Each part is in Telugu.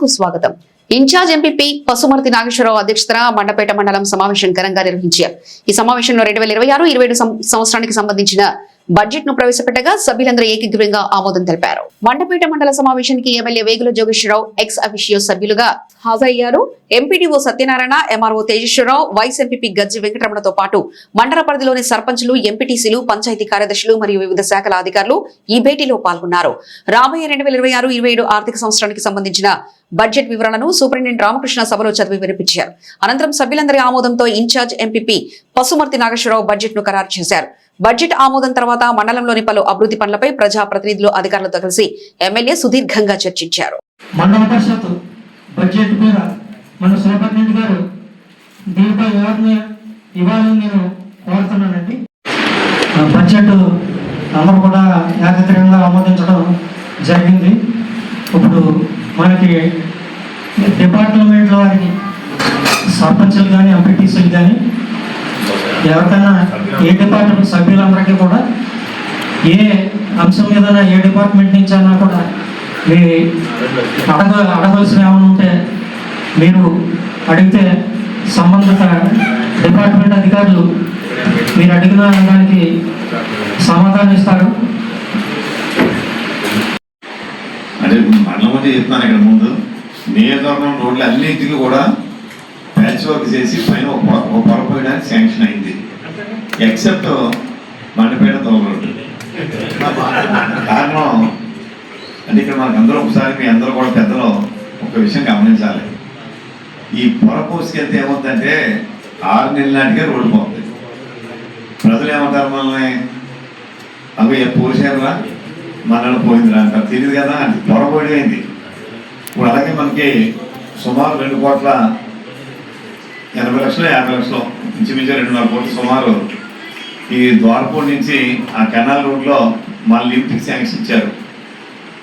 కు స్వాగతం. ఇన్ఛార్జ్ ఎంపీపీ పసుమర్తి నాగేశ్వరరావు అధ్యక్షతన మండపేట మండలం సమావేశం ఘనంగా నిర్వహించారు. ఈ సమావేశంలో రెండు వేల ఇరవై ఆరు ఇరవై సంవత్సరానికి సంబంధించిన బడ్జెట్ను ప్రవేశపెట్టగా సభ్యులందరూ ఏకగ్రీవంగా ఆమోదం తెలిపారు. మండపేట మండల సమావేశానికి MLA Vegula Jogeswararao ex officio సభ్యులుగా హాజరయ్యారు. MPDO Satyanarayana MRO Tejeswararao vice MPP Gajji వెంకటరమణతో పాటు మండల పరిధిలోని సర్పంచులు ఎంపీటీసీలు పంచాయతీ కార్యదర్శులు మరియు వివిధ శాఖల అధికారులు ఈ భేటీలో పాల్గొన్నారు. రాబోయే రెండు వేల ఇరవై ఆరు ఇరవై ఏడు ఆర్థిక సంవత్సరానికి సంబంధించిన బడ్జెట్ వివరాలను సూపరింటెండెంట్ రామకృష్ణ సభలో చదివి వినిపించారు. అనంతరం సభ్యులందరి ఆమోదంతో in charge MPP Pasumarthi Nageswararao బడ్జెట్ను ఖరారు చేశారు. బడ్జెట్ ఆమోదం తర్వాత మండలంలోని పలు అభివృద్ధి పనులపై ప్రజా ప్రతినిధులు అధికారులతో కలిసి ఎమ్మెల్యే సుదీర్ఘంగా చర్చించారు. మండల పరిషత్ బడ్జెట్ మీద మన సూపరింటెండెంట్ గారు దీనిపై వివరణ ఇవ్వాలని నేను కోరుతున్నానండి. బడ్జెట్ అందరూ కూడా ఏకగ్రీవంగా ఆమోదించడం జరిగింది. ఇప్పుడు మనకి డిపార్ట్మెంట్ల వారికి సర్పంచ్లు కానీ ఎంపీటీసీలు కానీ ఎవరికైనా ఏ డిపార్ట్మెంట్ సభ్యులందరికీ కూడా ఏ అంశం మీద ఏ డిపార్ట్మెంట్ నుంచి అయినా కూడా మీ అడగ అడగవలసిన ఏమైనా ఉంటే మీరు అడిగితే సంబంధిత డిపార్ట్మెంట్ అధికారులు మీరు అడిగిన దానికి సమాధానం ఇస్తారు. అంటే మండలం చెప్తాను ఇక్కడ ముందు. నియోజకవర్గం రోడ్లు అన్నింటికి కూడా ప్యాచ్ వర్క్ చేసి పైన ఒక పొర- ఒక పొర పోయడానికి శాంక్షన్ అయింది. ఎక్సెప్ట్ మండపేట తోల కారణం అంటే ఇక్కడ మనకు అందరూ ఒకసారి మీ అందరూ కూడా పెద్దలో ఒక విషయం గమనించాలి. ఈ పొర పోసుకెళ్తే ఏమవుతుందంటే ఆరు నెలల నాటికే రోడ్డు పోతుంది. ప్రజలు ఏమంటారు మనల్ని? అవి పోసారురా మనల్ని పోయిందిరా అంటారు. తెలియదు కదా అది పొరపోయింది ఇప్పుడు అలాగే మనకి సుమారు రెండు కోట్ల ఎనభై లక్షలు యాభై లక్షలు ఇంచుమించు రెండున్నర కోట్లు సుమారు ఈ ద్వారపూడి నుంచి ఆ కెనాల్ రోడ్లో మా లిఫ్ట్కి శాంక్షన్ ఇచ్చారు.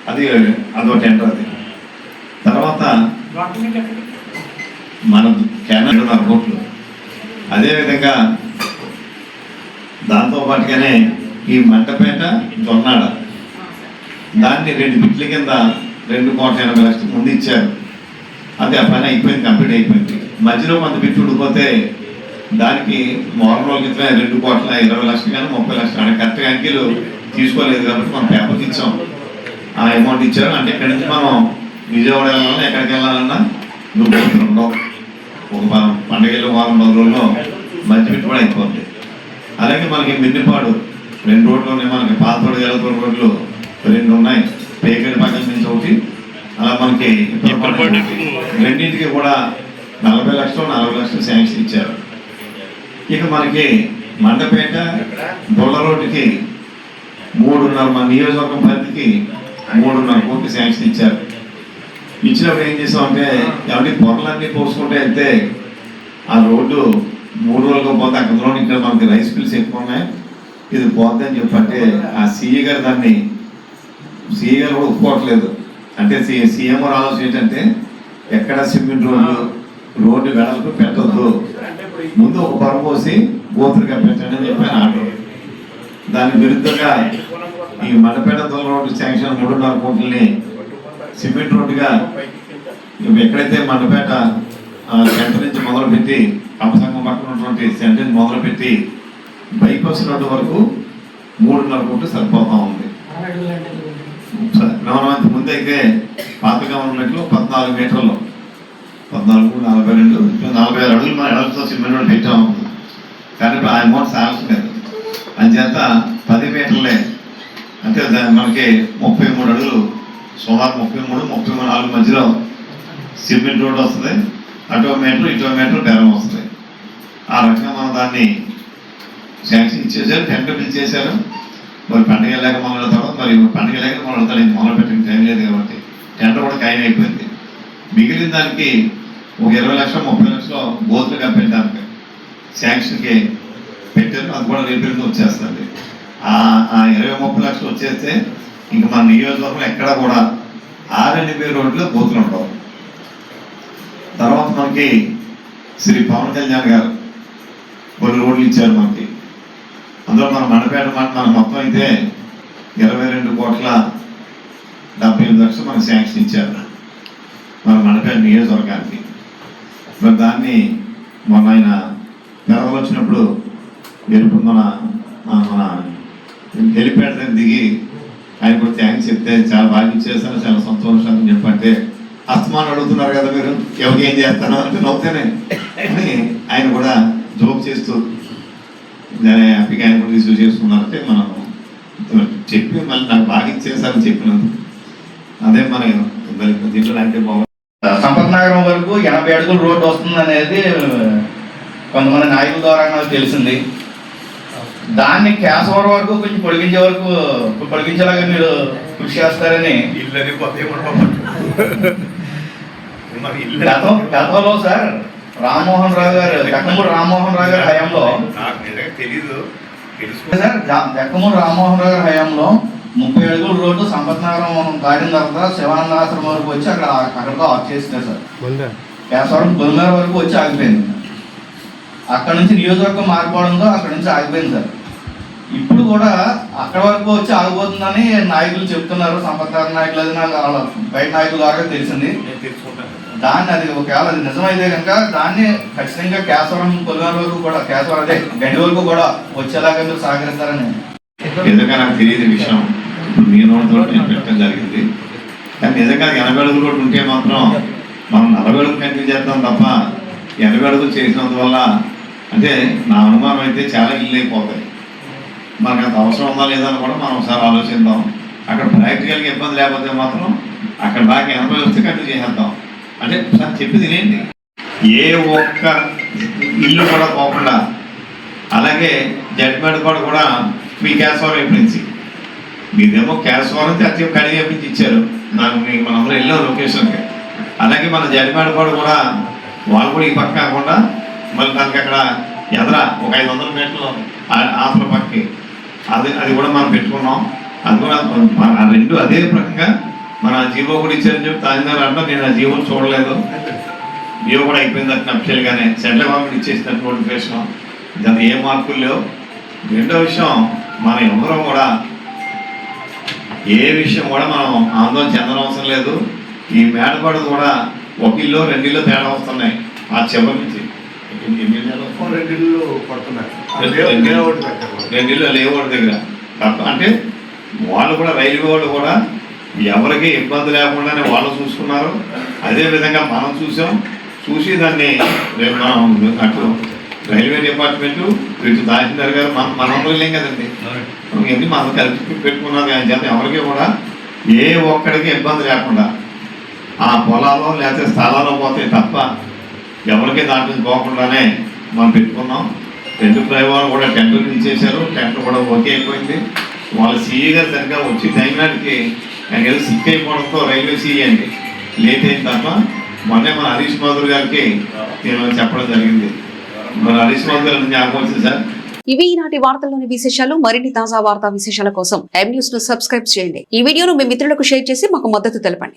అది అదో టెండర్ అది. తర్వాత మన కెనాల్ రెండున్నర కోట్లు అదేవిధంగా దాంతో పాటుగానే ఈ మంటపేట జొన్నాడ. దాన్ని రెండు బిట్ల కింద రెండు కోట్ల ఎనభై లక్షలు ముందు ఇచ్చారు. అది ఆ పని అయిపోయింది కంప్లీట్ అయిపోయింది. మధ్యలో కొంత బిట్టు ఉడిపోతే దానికి రోజుల క్రితమే రెండు కోట్ల ఇరవై లక్షలు కానీ ముప్పై లక్షలు అంటే కరెక్ట్గా అంకెలు తీసుకోలేదు కాబట్టి మనం పేపర్కి ఇచ్చాం. ఆ అమౌంట్ ఇచ్చారు. అంటే ఇక్కడి నుంచి మనం విజయవాడ వెళ్ళాలన్నా ఎక్కడికి వెళ్ళాలన్నా నువ్వు ఉండవు. ఒక పండగలో వారం పది రోజుల్లో మధ్య బిట్టు కూడా అయిపోతుంది అలాగే మనకి మిన్నిపాడు రెండు రోడ్లు ఉన్నాయి మనకి పాతోడు గెలతోడు రోడ్లు రెండు ఉన్నాయి. పేకడి పక్కన నుంచి ఒకటి. అలా మనకి. రెండింటికి కూడా నలభై లక్షలు నలభై లక్షలు శాంక్షన్ ఇచ్చారు. ఇక మనకి మండపేట బుల్ల రోడ్డుకి మూడున్నర మన నియోజకవర్గం పరిధికి మూడున్నర కోట్లు శాంక్షన్ ఇచ్చారు. ఇచ్చినప్పుడు ఏం చేసామంటే ఎవరి పొరలన్నీ పోసుకుంటే వెళ్తే ఆ రోడ్డు మూడు రోజులకు పోతే అక్కడ ఇక్కడ మనకి రైస్ మిల్స్ ఎక్కువ ఉన్నాయి. ఇది పోద్ది అని చెప్పంటే ఆ సీఏ గారు దాన్ని సీఏ గారు కూడా ఒప్పుకోవట్లేదు. అంటే సి సీఎం ఆలోచన ఏంటంటే ఎక్కడ సిమెంట్ రోడ్లు రోడ్డు వెడల్పు పెట్టొద్దు. ముందు ఒక పొర పోసి గోతులు కప్పించండి అని చెప్పి ఆర్డర్ దానికి విరుద్ధంగా ఈ మండపేట దొల్ల రోడ్డు శాంక్షన్ మూడున్నర కోట్లని సిమెంట్ రోడ్డుగా ఎక్కడైతే మండపేట సెంటర్ నుంచి మొదలుపెట్టి కంపసంగం పక్కన ఉన్నటువంటి సెంటర్ నుంచి మొదలుపెట్టి బైపాస్ రోడ్డు వరకు మూడున్నర కోట్లు సరిపోతా ఉంది. గవర్నమెంట్ ముందైతే పాత గవర్నమెంట్లో పద్నాలుగు మీటర్లు. పద్నాలుగు నలభై రెండు నలభై ఆరు అడుగులు మన ఎడలతో సిమెంట్ రోడ్డు పెట్టాము కానీ ఇప్పుడు ఆ అమౌంట్ సాల్సలేదు అంచేత పది మీటర్లే. అంటే మనకి ముప్పై మూడు అడుగులు సుమారు ముప్పై మూడు ముప్పై మూడు నాలుగు మధ్యలో సిమెంట్ రోడ్ వస్తుంది. అటో మీటర్ ఇటో మీటర్ బెరం వస్తుంది. ఆ రకంగా మనం దాన్ని శాంక్షన్ ఇచ్చేసారు టెండర్ పిలిచేశారు మరి పండుగ లేక మొదలు తర్వాత మరి పండుగ లేక మొదలు పెడతాడు మొదలు పెట్టిన టైం లేదు కాబట్టి టెండర్ కూడా ఖాయం అయిపోయింది. మిగిలిన దానికి ఒక ఇరవై లక్షలు ముప్పై లక్షలు బోతులు కప్పెట్టడానికి శాంక్షన్కి పెట్టారు అది కూడా రేపు వచ్చేస్తుంది. ఆ ఇరవై ముప్పై లక్షలు వచ్చేస్తే ఇంక మన నియోజకవర్గం ఎక్కడ కూడా ఆర్ఎన్బి రోడ్లో బోతులు ఉండవు. తర్వాత మనకి శ్రీ పవన్ కళ్యాణ్ గారు కొన్ని రోడ్లు ఇచ్చారు మనకి. అందులో మన మండపేట మాట మన మొత్తం అయితే ఇరవై రెండు కోట్ల డెబ్బై ఎనిమిది లక్షలు మనకి శాంక్షన్ ఇచ్చారు. మన నడిపే నియోజకవర్గానికి. మరి దాన్ని మొన్న ఆయన పెరవలు వచ్చినప్పుడు ఎరుపు మన మన- హెలిప్యాడ్ దిగి ఆయన కూడా థ్యాంక్స్ చెప్తే చాలా బాగా ఇచ్చేసాను చాలా సంతోషం అని చెప్పంటే అస్తమానం అడుగుతున్నారు కదా మీరు ఎవరికి ఏం చేస్తాను అంటే నవ్వుతేనే. అని ఆయన కూడా జోక్ చేస్తూ దాని హ్యాపీగా ఆయన కూడా రిసీవ్ చేసుకున్నారంటే మనం చెప్పి మళ్ళీ నాకు బాగా ఇచ్చేసారని చెప్పినందుకు. అదే మన దీంట్లో అంటే బాగుంది. నగరం వరకు ఎనభై అడుగుల రోడ్డు వస్తుంది అనేది కొంతమంది నాయకుల ద్వారా నాకు తెలిసింది. దాన్ని కేశవరం వరకు కొంచెం పొడిగించే వరకు పొడిగించేలాగా మీరు కృషి చేస్తారని. గతం గతంలో సార్ రామ్మోహన్ రావు గారు దక్కమూడి రామ్మోహన్ రావు గారి హయాంలో నాకు తెలుసుకో. సార్ జ- దక్కమూడి రామ్మోహన్ రావు గారి హయాంలో ముప్పై అడుగుల రోడ్డు సంపత్ నగరం దాటిన తర్వాత శివానంద ఆశ్రమం వరకు వచ్చి అక్కడ అక్కడితో ఆఫ్ చేసినారు సార్. కేశవరం పొలిమేర వరకు వచ్చి ఆగిపోయింది. అక్కడ నుంచి నియోజకవర్గం మారిపోవడంతో అక్కడ నుంచి ఆగిపోయింది సార్. ఇప్పుడు కూడా అక్కడ వరకు వచ్చి ఆగిపోతుందని నాయకులు చెప్తున్నారు సంపత్కార నాయకులు అది నాకు వాళ్ళ బయట నాయకుల ద్వారా తెలిసింది. దాన్ని అది ఒకవేళ అది నిజమైతే కనుక దాన్ని ఖచ్చితంగా కేశవరం పొలిమేర వరకు కూడా కేశవరం అదే గండి వరకు కూడా వచ్చేలాగా మీరు సహకరిస్తారని. నిజంగా నాకు తెలియదు విషయం. మీ నోటితో నేను పెట్టడం జరిగింది. కానీ నిజంగా ఎనభై అడుగులు కూడా ఉంటే మాత్రం మనం నలభై అడుగులు కంటిన్యూ చేద్దాం తప్ప ఎనభై అడుగులు చేసినందువల్ల అంటే నా అనుమానం అయితే చాలా ఇల్లు అయిపోతాయి మనకు అంత అవసరం ఉందా లేదని కూడా మనం ఒకసారి ఆలోచిద్దాం. అక్కడ ప్రాక్టికల్గా ఇబ్బంది లేకపోతే మాత్రం అక్కడ బాగా ఎనభై వస్తే కంటిన్యూ చేసేద్దాం. అంటే సార్ చెప్పింది ఏంటి? ఏ ఒక్క ఇల్లు కూడా పోకుండా అలాగే జడ్మెంట్ కూడా కూడా మీ కేశవరం అయిపోయింది మీదేమో కేశవరం తెచ్చి కడిగి చెప్పించి ఇచ్చారు. నాకు మీకు మనందరం వెళ్ళాం లొకేషన్కి. అలాగే మన జడ్మెంట్ కూడా వాళ్ళు కూడా ఈ పక్క కాకుండా మళ్ళీ దానికి అక్కడ ఎదర ఒక ఐదు వందల మీటర్లు ఆ- పక్కకి. అది అది కూడా మనం పెట్టుకున్నాం. అది కూడా ఆ రెండు అదే రకంగా మన జీవో కూడా ఇచ్చారని చెప్పి తహసీల్దార్ అంటే నేను ఆ జీవో చూడలేదు. జీవో కూడా అయిపోయింది అట్లా అఫిషియల్గానే. సెంట్రల్ గవర్నమెంట్ ఇచ్చేసినట్టు నోటిఫికేషన్. దాని ఏ మార్పులు లేవు. రెండో విషయం మన ఎవరో కూడా ఏ విషయం కూడా మనం ఆందోళన చెందనవసరం లేదు. ఈ మేడపడు కూడా ఒక ఇల్లు రెండు ఇల్లు తేడా వస్తున్నాయి. ఆ చివరి నుంచి. రెండు- ఇల్లు లేవుడి దగ్గర. తప్ప- అంటే వాళ్ళు కూడా రైల్వే వాళ్ళు కూడా ఎవరికి ఇబ్బంది లేకుండానే వాళ్ళు చూసుకున్నారు. అదే విధంగా మనం చూసాం. చూసి దాన్ని మనం అటు రైల్వే డిపార్ట్మెంట్ ఇటు తహసీల్దార్ గారు మన మనం వెళ్ళాం కదండి. ఎన్ని మనం కలిపి పెట్టుకున్నారు కానీ చేత ఎవరికి కూడా ఏ ఒక్కడికి ఇబ్బంది లేకుండా ఆ పొలాల్లో లేకపోతే స్థలాల్లో పోతే తప్ప ఎవరికి దాంట్లో పోకుండానే మనం పెట్టుకున్నాం. రెండు ప్రయోగాలు కూడా టెంట్లు ఇచ్చేశారు టెంట్ కూడా ఓకే అయిపోయింది. వాళ్ళ సీఈ గారు సరిగ్గా వచ్చి టైంనాటికి ఆయన ఏదో సిక్ అయిపోవడంతో రైల్వే సీఈ అండి. లేట్ అయింది తప్ప మొన్నే మన హరీష్ మాధుర్ గారికి నేను చెప్పడం జరిగింది. మన హరీష్ గారు జ్ఞాపకం వచ్చింది సార్. ఇవి ఈనాటి వార్తల్లోని విశేషాలు. మరిన్ని తాజా వార్తా విశేషాల కోసం ఎం న్యూస్ను సబ్స్క్రైబ్ చేయండి. ఈ వీడియోను మీ మిత్రులకు షేర్ చేసి మాకు మద్దతు తెలపండి.